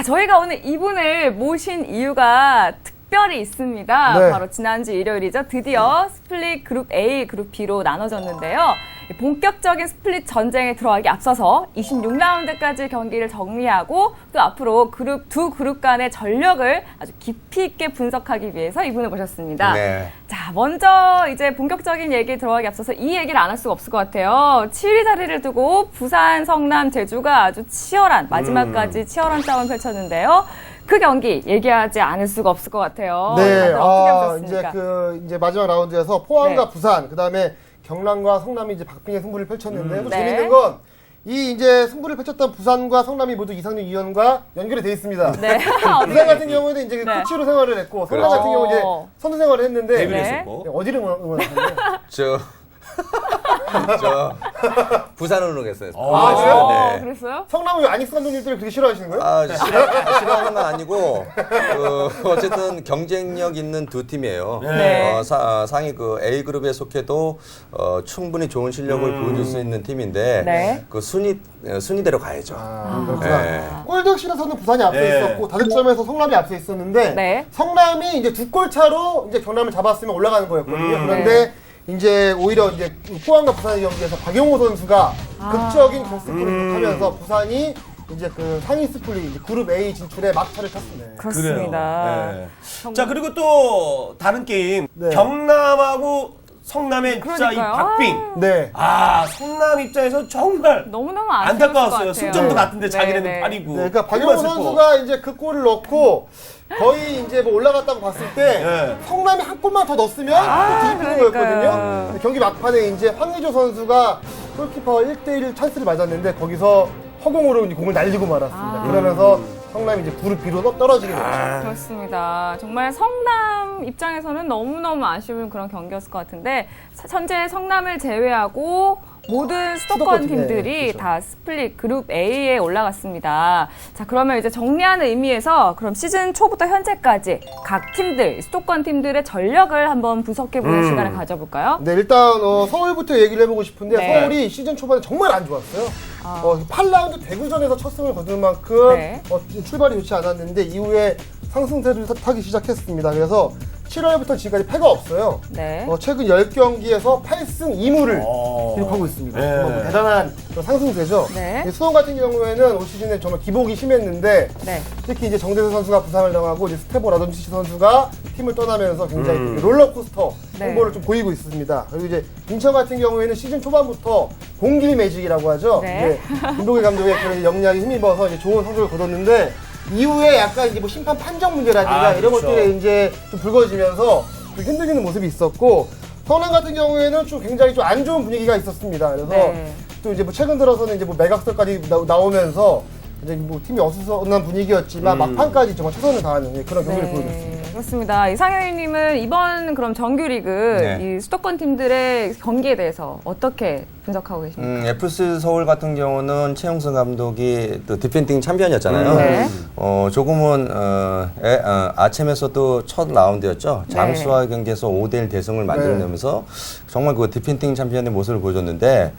자, 저희가 오늘 이분을 모신 이유가 특별히 있습니다. 네. 바로 지난주 일요일이죠. 드디어 스플릿 그룹 A, 그룹 B로 나눠졌는데요. 이 본격적인 스플릿 전쟁에 들어가기 앞서서 26라운드까지 경기를 정리하고 또 앞으로 그룹 두 그룹 간의 전력을 아주 깊이 있게 분석하기 위해서 이분을 모셨습니다. 네. 자, 먼저 이제 본격적인 얘기 들어가기 앞서서 이 얘기를 안 할 수가 없을 것 같아요. 7위 자리를 두고 부산, 성남, 제주가 아주 치열한 마지막까지 치열한 싸움을 펼쳤는데요. 그 경기 얘기하지 않을 수가 없을 것 같아요. 네, 아? 이제 그 이제 마지막 라운드에서 포항과 네. 부산, 그다음에 경남과 성남이 이제 박빙의 승부를 펼쳤는데 또 네. 재밌는 건 이 이제 승부를 펼쳤던 부산과 성남이 모두 이상윤 위원과 연결이 돼 있습니다. 네. 부산 같은 경우는 이제 네. 코치로 생활을 했고 성남 그렇죠. 같은 경우 이제 선수 생활을 했는데 데뷔를 네. 했었고. 네, 어디를 응원하셨나요? 저, 저, 부산을 응했어요. 아, 그래요? 어, 네. 그랬어요? 성남은 왜 안익수 감독님들을 그렇게 싫어하시는 거예요? 아, 싫어, 싫어하는 건 아니고, 그, 어쨌든 경쟁력 있는 두 팀이에요. 네. 어, 사- 상위 그 A그룹에 속해도 어, 충분히 좋은 실력을 보여줄 수 있는 팀인데, 네. 그 순위, 어, 순위대로 가야죠. 아, 그렇구나. 네. 골득실에서는 부산이 앞서 네. 있었고 다득점에서 성남이 앞서 있었는데 네. 성남이 이제 두 골 차로 이제 경남을 잡았으면 올라가는 거였거든요. 음. 그런데 이제 오히려 이제 포항과 부산의 경기에서 박용호 선수가 아. 극적인 결승골을 음. 하면서 부산이 이제 그 상위 스플릿 이제 그룹 A 진출에 막차를 탔습니다. 그렇습니다. 네. 자 그리고 또 다른 게임 네. 경남하고 성남의 진짜 이 그러니까요. 박빙. 네. 아 성남 입장에서 정말 너무너무 안타까웠어요. 승점도 같 같은데 자기네는 8이고. 네, 그러니까 박용호 선수가 이제 그 골을 넣고 거의 이제 뭐 올라갔다고 봤을 때 네. 성남이 한 골만 더 넣었으면 아, 뒤집히는 그러니까요. 거였거든요. 근데 경기 막판에 이제 황의조 선수가 골키퍼 1대1 찬스를 맞았는데 거기서 허공으로 이제 공을 날리고 말았습니다. 아. 그러면서 성남이 이제 그룹 B로 떠- 떨어지게 됐죠. 그렇습니다. 정말 성남 입장에서는 너무너무 아쉬운 그런 경기였을 것 같은데 사- 현재 성남을 제외하고 모든 수도권 수도권 팀, 팀들이 네, 그렇죠. 다 스플릿 그룹 A에 올라갔습니다. 자, 그러면 이제 정리하는 의미에서 그럼 시즌 초부터 현재까지 각 팀들, 수도권 팀들의 전력을 한번 분석해 보는 음. 시간을 가져볼까요? 네, 일단 어, 서울부터 얘기를 해보고 싶은데 네. 서울이 시즌 초반에 정말 안 좋았어요. 아. 어, 8라운드 대구전에서 첫 승을 거두는 만큼 네. 어, 출발이 좋지 않았는데 이후에 상승세를 타- 타기 시작했습니다. 그래서 7월부터 지금까지 패가 없어요. 네. 어, 최근 10경기에서 8승 2무를 어. 기록하고 있습니다. 네. 정말 뭐 대단한 상승세죠. 네. 이 수원 같은 경우에는 올 시즌에 정말 기복이 심했는데 네. 특히 이제 정대세 선수가 부상을 당하고 이제 스테보 라돈치치 선수가 팀을 떠나면서 굉장히 음. 그 롤러코스터 네. 행보를 좀 보이고 있습니다. 그리고 이제 인천 같은 경우에는 시즌 초반부터 공길 매직이라고 하죠. 네. 이제 김도계 감독의 그런 역량이 힘입어서 이제 좋은 성적을 거뒀는데 이후에 약간 이제 뭐 심판 판정 문제라든가 아, 이런 그렇죠. 것들에 이제 좀 불거지면서 좀 힘들리는 모습이 있었고 성남 같은 경우에는 좀 굉장히 좀 안 좋은 분위기가 있었습니다. 그래서 네. 또 이제 뭐 최근 들어서는 이제 뭐 매각설까지 나, 오면서 이제 뭐 팀이 어수선한 분위기였지만 막판까지 정말 최선을 다하는 예, 그런 경기를 보여줬습니다. 네, 그렇습니다. 이상현님은 이번 그럼 정규리그 네. 이 수도권 팀들의 경기에 대해서 어떻게 분석하고 계십니까? 음, FC 서울 같은 경우는 최용승 감독이 또 디펜딩 챔피언이었잖아요. 네. 어, 조금은 어, 에, 어, 아침에서도 첫 라운드였죠. 네. 장수와 경기에서 5대1 대승을 만들어내면서 정말 그 디펜딩 챔피언의 모습을 보여줬는데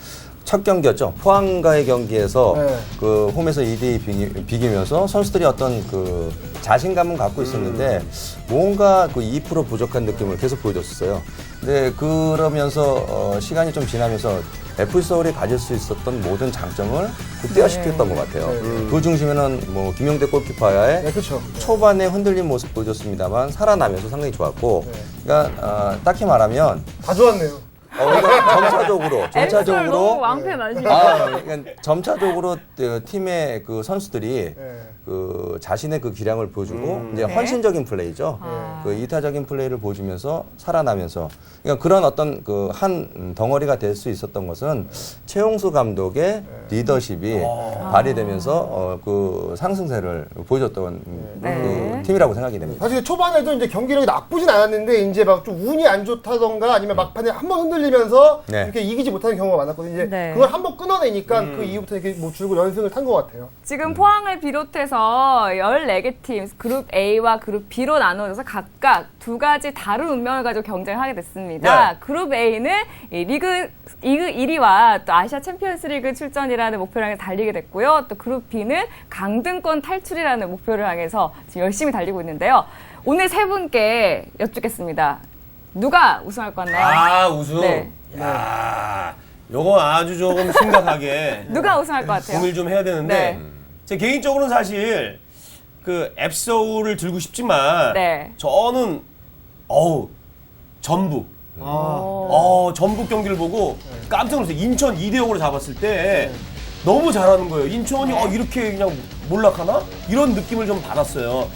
첫 경기였죠. 포항과의 경기에서 네. 그 홈에서 2대2 비기, 비기면서 선수들이 어떤 그 자신감은 갖고 있었는데 뭔가 그 2% 부족한 느낌을 계속 보여줬었어요. 근데 그러면서 어, 시간이 좀 지나면서 FC 서울이 가질 수 있었던 모든 장점을 극대화시켰던 것 같아요. 네. 그 중심에는 뭐 김용대 골키퍼의 네, 그렇죠. 초반에 흔들린 모습 보여줬습니다만 살아나면서 상당히 좋았고, 그러니까 어, 딱히 말하면 다 좋았네요. 어, 그러니까 점차적으로 점차적으로 왕패 나시고 아, 그러니까 점차적으로 어, 팀의 그 선수들이 네. 그 자신의 그 기량을 보여주고 음. 이제 네. 헌신적인 플레이죠. 아. 그 이타적인 플레이를 보여주면서 살아나면서 그러니까 그런 어떤 그 한 덩어리가 될 수 있었던 것은 최용수 감독의 리더십이 발휘되면서 어, 그 상승세를 보여줬던 네. 그 팀이라고 생각이 됩니다. 사실 초반에도 이제 경기력이 나쁘진 않았는데 이제 막 좀 운이 안 좋다던가 아니면 막판에 한 번 흔들리면 흔들리면서 네. 이렇게 이기지 못하는 경우가 많았거든요. 이제 네. 그걸 한 번 끊어내니까 그 이후부터 이렇게 뭐 줄곧 연승을 탄 것 같아요. 지금 포항을 비롯해서 14개 팀 그룹 A와 그룹 B로 나눠져서 각각 두 가지 다른 운명을 가지고 경쟁하게 됐습니다. 네. 그룹 A는 이 리그 리그 1위와 또 아시아 챔피언스 리그 출전이라는 목표를 향해 달리게 됐고요. 또 그룹 B는 강등권 탈출이라는 목표를 향해서 지금 열심히 달리고 있는데요. 오늘 세 분께 여쭙겠습니다. 누가 우승할 것 같나요? 아 우승. 네. 야, 요거 아주 조금 심각하게 누가 우승할 것 같아요? 고민을 좀 해야 되는데 네. 제 개인적으로는 사실 그 앱서울을 들고 싶지만 네. 저는 어우 전북. 아, 어, 전북 경기를 보고 깜짝 놀랐어요. 인천 2대 0으로 잡았을 때 너무 잘하는 거예요. 인천이 어, 이렇게 그냥 몰락하나? 이런 느낌을 좀 받았어요.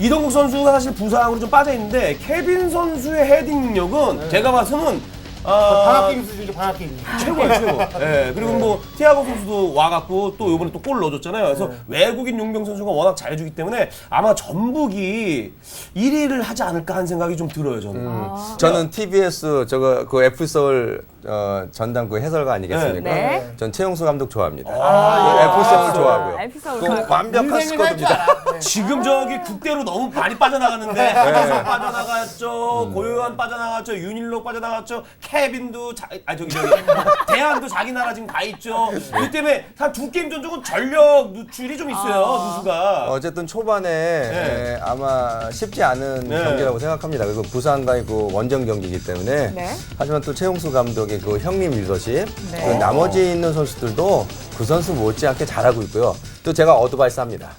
이동국 선수가 사실 부상으로 좀 빠져 있는데 케빈 선수의 헤딩 능력은 제가 봐서는 아, 방학 게임 수준이죠, 방학 게임. 최고예요, 최고. 예, 그리고 뭐 티아고 선수도 와갖고 또 이번에 또 골 넣어줬잖아요. 그래서 외국인 용병 선수가 워낙 잘해주기 때문에 아마 전북이 1위를 하지 않을까 하는 생각이 좀 들어요, 저는. 저는 TBS 저거 그 F 서울 어, 전담 그 해설가 아니겠습니까? 네. 전 최용수 감독 좋아합니다. 아, 그 F 서울 아, 좋아하고요. F 서울 그 좋아하고요. 완벽한 스쿼드입니다. 네. 지금 저기 국대로 너무 많이 빠져나갔는데 한혜성 빠져나갔죠 고요한 빠져나갔죠 윤일록 빠져나갔죠 케빈도 자, 아 저기 저기 대한도 자기 나라 지금 가 있죠 그 때문에 한 두 게임 전적은 전력 누출이 좀 있어요 누수가 어쨌든 초반에 에, 아마 쉽지 않은 네. 경기라고 생각합니다. 그리고 부산과의 그 원정 경기이기 때문에 네. 하지만 또 최용수 감독의 그 형님 리더십 네. 그리고 나머지 있는 선수들도 그 선수 못지않게 잘하고 있고요. 또 제가 어드바이스 합니다.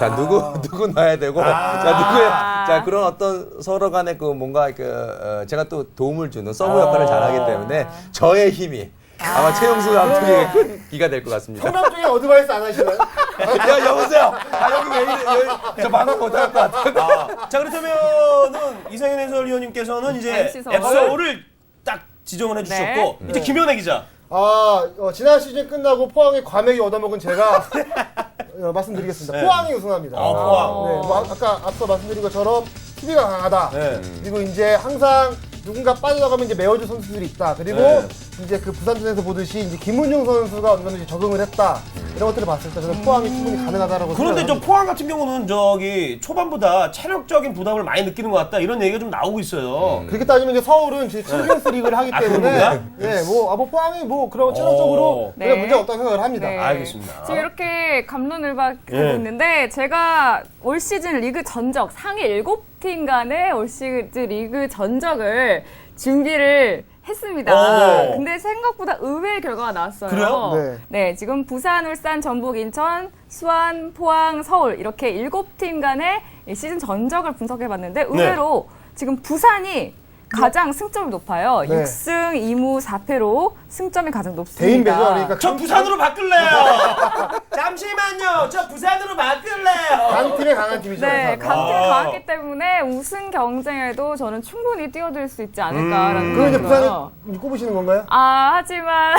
자 누구 누구 넣어야 되고 자 누구의 자 그런 어떤 서로 간의 그 뭔가 그 어, 제가 또 도움을 주는 서브 역할을 잘 하기 때문에 저의 힘이 아마 최용수 감독에게 큰 기가 될 것 같습니다. 성남 쪽에 어드바이스 안 하시나요? 야 여보세요. 아 여기 왜 이래? 여기, 저 방금 못할 것 같아. 아, 자 그렇다면은 이상현 해설위원님께서는 이제 MC 서울. 앱서울을 딱 지정을 해주셨고 이제 김현애 기자 아, 어, 지난 시즌 끝나고 포항의 과메기 얻어먹은 제가 어, 말씀드리겠습니다. 네. 포항이 우승합니다. 아, 포항. 네, 뭐 아- 아까 앞서 말씀드린 것처럼 TV가 강하다. 네. 그리고 이제 항상 누군가 빠져나가면 이제 메워줄 선수들이 있다. 그리고 네. 이제 그 부산전에서 보듯이 이제 김문중 선수가 어느 정도 이제 적응을 했다. 이런 것들을 봤을 때 저는 포항이 충분히 가능하다라고 그런데 저 생각합니다. 포항 같은 경우는 저기 초반보다 체력적인 부담을 많이 느끼는 것 같다 이런 얘기가 좀 나오고 있어요. 그렇게 따지면 이제 서울은 이제 챔피언스 리그를 하기 아, 때문에 그런가? 예, 뭐, 아, 뭐 포항이 뭐 그런 체력적으로 오. 전혀 네. 문제 없다고 생각을 합니다. 네. 알겠습니다. 지금 이렇게 감론을박하고 예. 있는데 제가 올 시즌 리그 전적 상위 7팀 간의 올 시즌 리그 전적을 준비를 했습니다. 오. 근데 생각보다 의외의 결과가 나왔어요. 그래요? 네. 지금 부산, 울산, 전북, 인천, 수원, 포항, 서울 이렇게 7팀 간의 이 시즌 전적을 분석해 봤는데 의외로 지금 부산이 가장 승점이 높아요. 네. 6승 2무 4패로 승점이 가장 높습니다. 대인 배죠. 그러니까 저 강- 부산으로 바꿀래요. 잠시만요. 저 부산으로 바꿀래요. 강팀에 강한 팀이죠. 네. 강팀이 아. 강했기 때문에 우승 경쟁에도 저는 충분히 뛰어들 수 있지 않을까라는 그럼 이제 생각이 들어요. 부산을 꼽으시는 건가요? 아, 하지만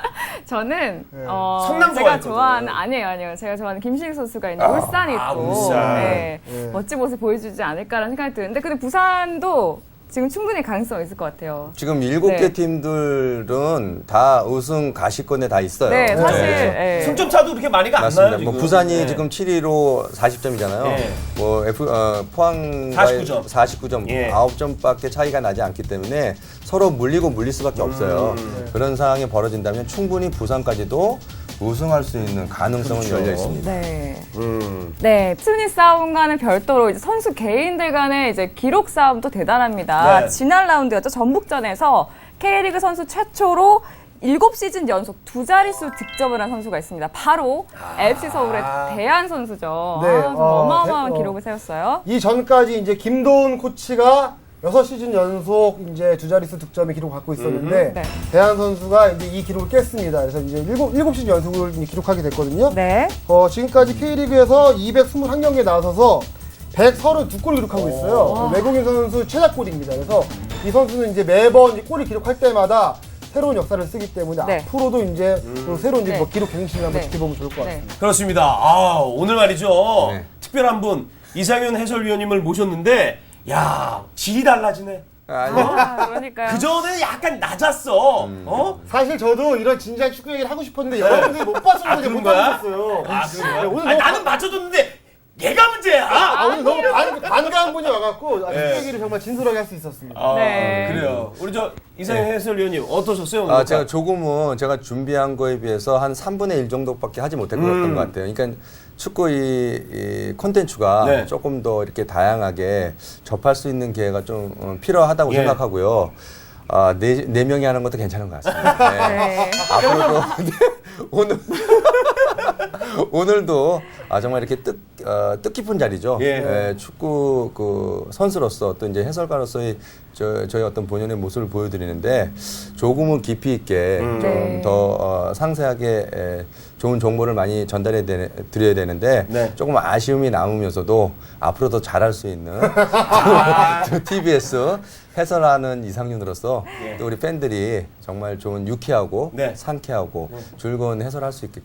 저는 네. 어, 성남 제가 좋아했거든요. 좋아하는 아니에요, 아니에요. 제가 좋아하는 김신익 선수가 있는 울산이 아, 또 울산. 네, 네. 멋진 모습 보여주지 않을까라는 생각이 드는데 근데 부산도 지금 충분히 가능성 이 있을 것 같아요. 지금 일곱 개 네. 팀들은 다 우승 가시권에 다 있어요. 네, 사실 네. 예. 승점 차도 그렇게 많이가 안 맞습니다. 나요. 뭐 지금. 부산이 네. 지금 7위로 40점이잖아요. 네. 뭐 F 어, 포항 49점. 49점, 예. 9점밖에 차이가 나지 않기 때문에 서로 물리고 물릴 수밖에 없어요. 음. 그런 상황이 벌어진다면 충분히 부산까지도 우승할 수 있는 가능성은 그렇죠. 열려 있습니다. 네. 음. 네, 순위 싸움과는 별도로 이제 선수 개인들 간의 이제 기록 싸움도 대단합니다. 네. 지난 라운드였죠. 전북전에서 K리그 선수 최초로 7시즌 연속 두 자릿수 득점을 한 선수가 있습니다. 바로 FC 서울의 대한 선수죠. 네, 아, 좀 어, 어마어마한 대- 어. 기록을 세웠어요. 이 전까지 이제 김도훈 코치가 6시즌 연속 이제 두 자릿수 득점의 기록을 갖고 있었는데 네. 대한 선수가 이제 이 기록을 깼습니다. 그래서 이제 7, 7시즌 연속을 이제 기록하게 됐거든요. 네. 어, 지금까지 K리그에서 221경기에 나서서 132골을 기록하고 있어요. 외국인 선수 최다골입니다. 그래서 이 선수는 이제 매번 골을 기록할 때마다 새로운 역사를 쓰기 때문에 네. 앞으로도 이제 또 새로운 이제 네. 뭐 기록 갱신을 한번 네. 지켜보면 좋을 것 네. 같습니다. 그렇습니다. 아, 오늘 말이죠. 네. 특별한 분 이상현 해설위원님을 모셨는데 야, 질이 달라지네. 아니, 아, 그러니까요. 그 전에 약간 낮았어. 음. 어? 사실 저도 이런 진지한 축구 얘기를 하고 싶었는데 여러분들이 못 봐서 아, 그런지 그런 못? 하셨어요. 아, 그런? 네, 오늘 아니, 너무 나는 맞춰줬는데 얘가 문제야. 아, 오늘 너무 반, 반가운 분이 와갖고 아, 네. 축구 얘기를 정말 진솔하게 할 수 있었습니다. 아, 네. 그래요. 우리 저 이상현 해설위원님 어떠셨어요? 아, 오늘? 제가 조금은 제가 준비한 거에 비해서 한 3분의 1 정도밖에 하지 것 음. 같아요. 그러니까 축구 이, 이 콘텐츠가 네. 조금 더 이렇게 다양하게 접할 수 있는 기회가 좀 어, 필요하다고 예. 생각하고요. 아, 네, 네 명이 하는 것도 괜찮은 것 같습니다. 네. 네. 앞으로도 네, 오늘 오늘도 아 정말 이렇게 뜻, 어, 뜻깊은 자리죠. 예. 예, 축구 그 선수로서 또 이제 해설가로서의 저, 저희 어떤 본연의 모습을 보여드리는데 조금은 깊이 있게 음. 네. 좀더 어, 상세하게 에, 좋은 정보를 많이 전달해 되, 드려야 되는데 네. 조금 아쉬움이 남으면서도 앞으로 더 잘할 수 있는 또 TBS 해설하는 이상윤으로서 예. 또 우리 팬들이 정말 좋은 유쾌하고 네. 상쾌하고 즐거운 해설할 수 있게끔